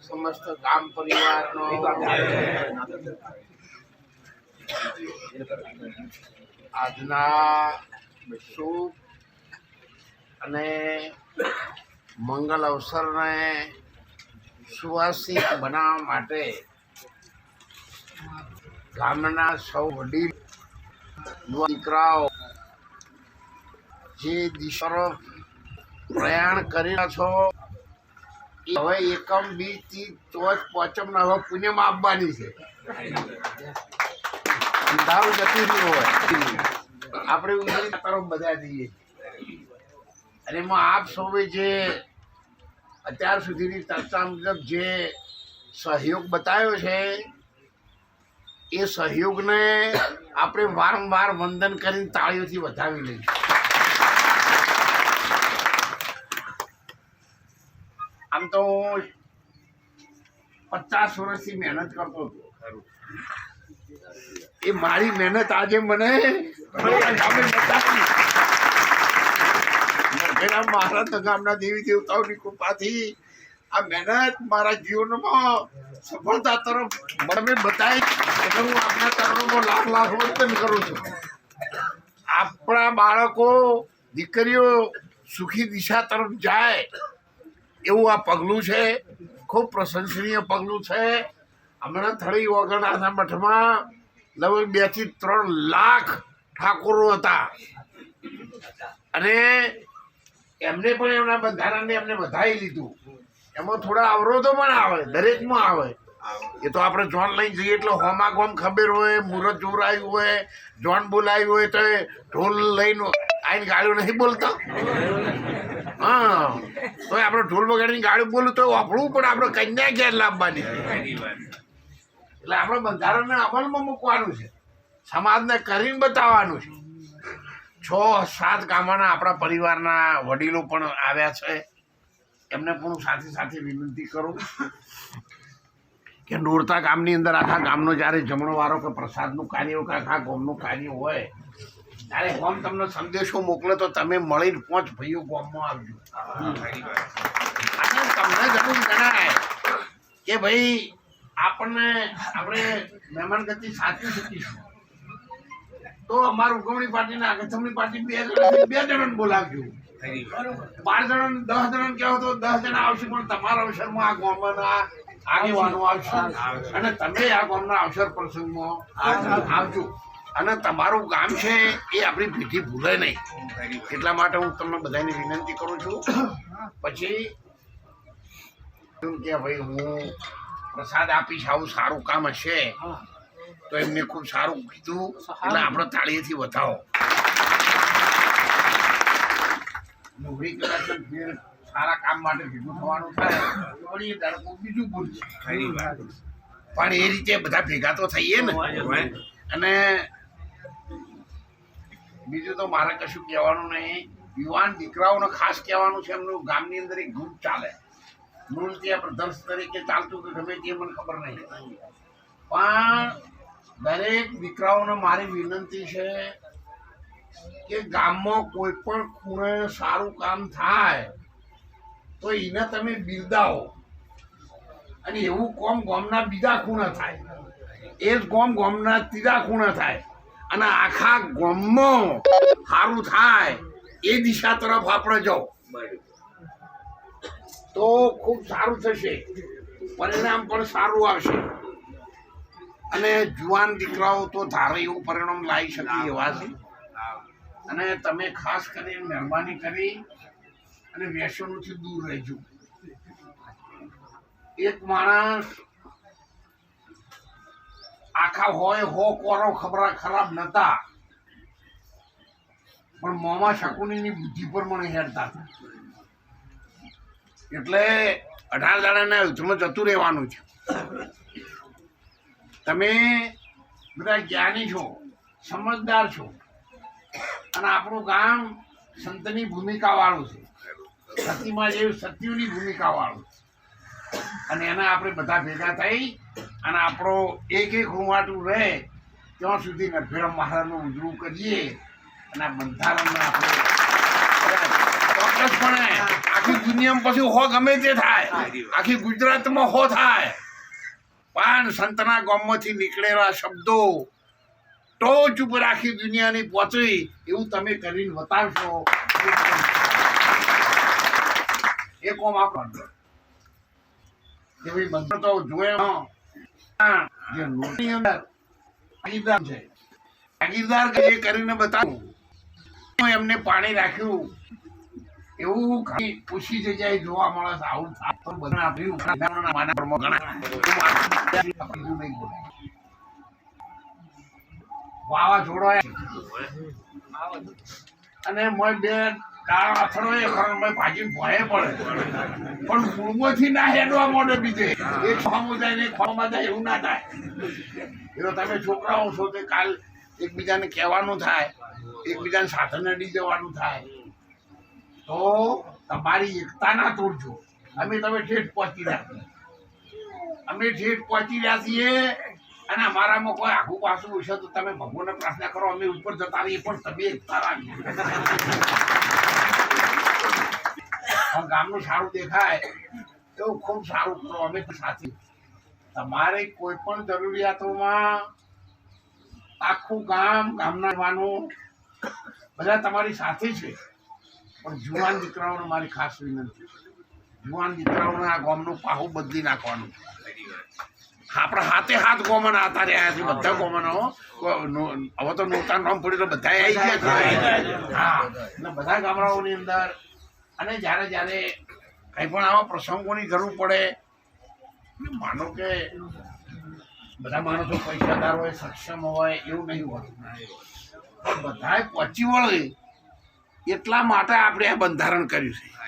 સમસ્ત ગામ પરિવારનો. આજના શુભ અને મંગલ અવસરને સુવાસિત બનાવવા માટે ગામના સૌ વડીલ દીકરાઓ જે દિશરો પ્રયાણ કરી રહ્યા છો હવે એકમ બી થી ચોથ પોચમ ના હવે પુણ્યમાં આપવાની છે. અંધારું જતી રહ્યું હોય. આપણે ઉજળી તરફ બધા જઈએ. અને એમાં આપ સૌએ જે અત્યાર સુધીની ચર્ચા મુજબ જે સહયોગ બતાવ્યો છે એ સહયોગને આપણે વારંવાર વંદન કરીને તાળીઓથી વધાવી લઈએ આમ તો હું પચાસ વર્ષથી મહેનત કરતો હતો. એ મારી મહેનત આજે મને મહારાજ ગામના દેવી દેવતાઓની કૃપાથી આ મહેનત મારા જીવનમાં સફળતા તરફ મને બતાવી એટલે હું આપના ચરણોમાં લાખ લાખ વંદન કરું છું. આપણા બાળકો, દીકરીઓ સુખી દિશા તરફ જાય એવું આ પગલું છે. ખૂબ પ્રશંસનીય પગલું છે. હમણાં થળી વગરનાથના મઠમાં લગભગ બેથી ત્રણ લાખ ઠાકોરો હતા. અને એમને પણ એમના બંધારણને એમને વધાવી લીધું. એમાં થોડા અવરોધો પણ આવે, દરેકમાં આવે. એ તો આપણે જોન લઈને જઈએ એટલે હોમા ગોમ ખબર હોય મુહૂર્ત જોરાયું હોય, જોન બોલાયું હોય તો ઢોલ લઈને આઈને ગાડીઓ નહીં બોલતા. હા. તો આપણે ઢોલ વગાડીને ગાડી બોલું તો વાપરવું પણ આપણે કન્યા ઘેર લાવવાની એટલે આપણે બંધારણને અમલમાં મૂકવાનું છે. સમાજને કરીને બતાવવાનું છે. છ સાત ગામના આપણા પરિવારના વડીલો પણ આવ્યા છે. એમને પણ હું સાથે સાથે વિનંતી કરું કે નોરતા ગામની અંદર આખા ગામનો જ્યારે જમણો વારો કે પ્રસાદનું કાર્ય હોય કે આખા ગામનું કાર્ય હોય, ત્યારે ગોમ તમને સંદેશો મોકલે તો તમે મળીને પાંચ ભાઈઓ ગોમમાં આવજો. તમને જરૂર જણાય કે ભાઈ, આપણને આપણે મહેમાન ગતિ સાચી શકીશું. તો અમારું ઉગમણી પાર્ટી આગળ પાર્ટી બે બે જણાને બોલાવજો. બાર જણા દસ જણા કહેવો તો દસ જણા આવશે પણ તમારા અવસરમાં આ ગામના આગેવાનો આવશે. અને તમે આ ગામના અવસર પ્રસંગમાં આવજો. અને તમારું ગામ છે એ આપણી પેઢી ભૂલે નહીં. એટલા માટે હું તમને બધાને વિનંતી કરું છું. પછી કે ભાઈ હું પ્રસાદ આપીશ આવું સારું કામ હશે. તો એમને ખૂબ સારું કીધું. એટલે આપણે તાળીએથી વધાવો. નોકરી કદાચ ફેર સારા કામ માટે ભેગું થવાનું થાય વળી એ દાડો બીજું પણ એ રીતે બધા ભેગા તો થઈએ ને. અને બીજું તો મારે કશું કહેવાનું નહીં. યુવાન દીકરાઓને ખાસ કહેવાનું છે એમનું ગામની અંદર એક ગ્રુપ ચાલે. નૃત્ય પ્રદર્શ તરીકે ચાલતું કે ગમે તે મને ખબર નહીં. પણ દરેક દીકરાઓને મારી વિનંતી છે કે ગામમાં કોઈ પણ ખૂણે સારું કામ થાય, તો એને તમે બિરદાવો. અને એવું કોમ ગામના બીજા ખૂણે થાય. એ જ કોમ ગામના ત્રીજા ખૂણે થાય. અને આખા ગામમાં સારું થાય એ દિશા તરફ આપણે જાઓ. તો ખૂબ સારું થશે. પરિણામ પણ સારું આવશે. અને જુવાન દીકરાઓ તો ધારે એવું પરિણામ લાવી શકે એવા છે. અને તમે ખાસ કરીને મહેરબાની કરી અને વ્યસનોથી દૂર રહેજો. એક માણસ આખા હોય, હો, કોરો ખબર ખરાબ નતા. પણ મોમાં શકુનીની બુદ્ધિ પર મને હેરતા એટલે અઢાર દાડાના યુદ્ધમાં જતું રહેવાનું છે. તમે બધા જ્ઞાની છો, સમજદાર છો. અને આપણું ગામ સંતની ભૂમિકા વાળું છે. સતીમાં જેવી સતીઓની ભૂમિકા વાળું છે. અને એના આપણે બધા ભેગા થઈ અને આપણો એક એક રૂમાટું રહે ત્યાં સુધી નરભેરા મહારાજનું ઉજળું કરીએ અને બંધારણને આપણે ચોક્કસપણે આખી દુનિયામાં પછી હો ગમે તે થાય. આખી ગુજરાતમાં હો થાય. પણ સંતના ગામમાંથી નીકળેલા શબ્દો ટોચ ઉપર આખી દુનિયાની પહોંચે એવું તમે કરીને બતાવશો. એ કોમ આપણો કે ભાઈ બંધ તો જોયે જે લોટની અંદર ભાગીદાર છે. ભાગીદાર કે કરીને બતાવું. એમને પાણી રાખ્યું. એવું ખાલી પૂછી જગ્યાએ જોવા મળે છે, આવું માના ઘણા. વાવાઝોડો અને મને બે દાળ અથડો એ ખરો ભાજી ભય પડે. પણ મૂળમાંથી ના હેડવા મોડે બીજે. એ ખોમું જાય ને ખોમાં જાય એવું ના થાય. એટલે તમે છોકરાઓ છો તે કાલ એકબીજાને કહેવાનું થાય. એકબીજાને સાથે નડી જવાનું થાય. તો તમારી એકતા ના તોડજો અમે તમે ઠેઠ પહોંચી રહ્યા અમે ઠેઠ પહોંચી રહ્યા છીએ અને અમારામાં કોઈ આખું પાછું હશે તો તમે ભગવાનને પ્રાર્થના કરો, અમે ઉપર જતા રહીએ, પણ તમે એકતા રાખજો. ગામનું સારું દેખાય. એવું ખૂબ સારું કરો, અમે સાથે તમારે કોઈ પણ જરૂરિયાતોમાં આખું ગામ, ગામના જવાનું બધા તમારી સાથે છે. પણ જુવાન દીકરાઓને મારી ખાસ વિનંતી જુવાન દીકરાઓને આ ગામનું પાહું બદલી નાખવાનું. આપણા હાથે હાથ કોમન હતા રહ્યા છે બધા કોમનો હવે તો નોતા નામ પડ્યું તો બધા આવી ગયા છે. હા. એટલે બધા ગામડાઓની અંદર અને જ્યારે જ્યારે કંઈ પણ આવા પ્રસંગોની જરૂર પડે માનો કે બધા માણસો પૈસાદાર હોય સક્ષમ હોય એવું નહીં હોતું બધાએ પહોંચી વળે એટલા માટે આપણે આ બંધારણ કર્યું છે.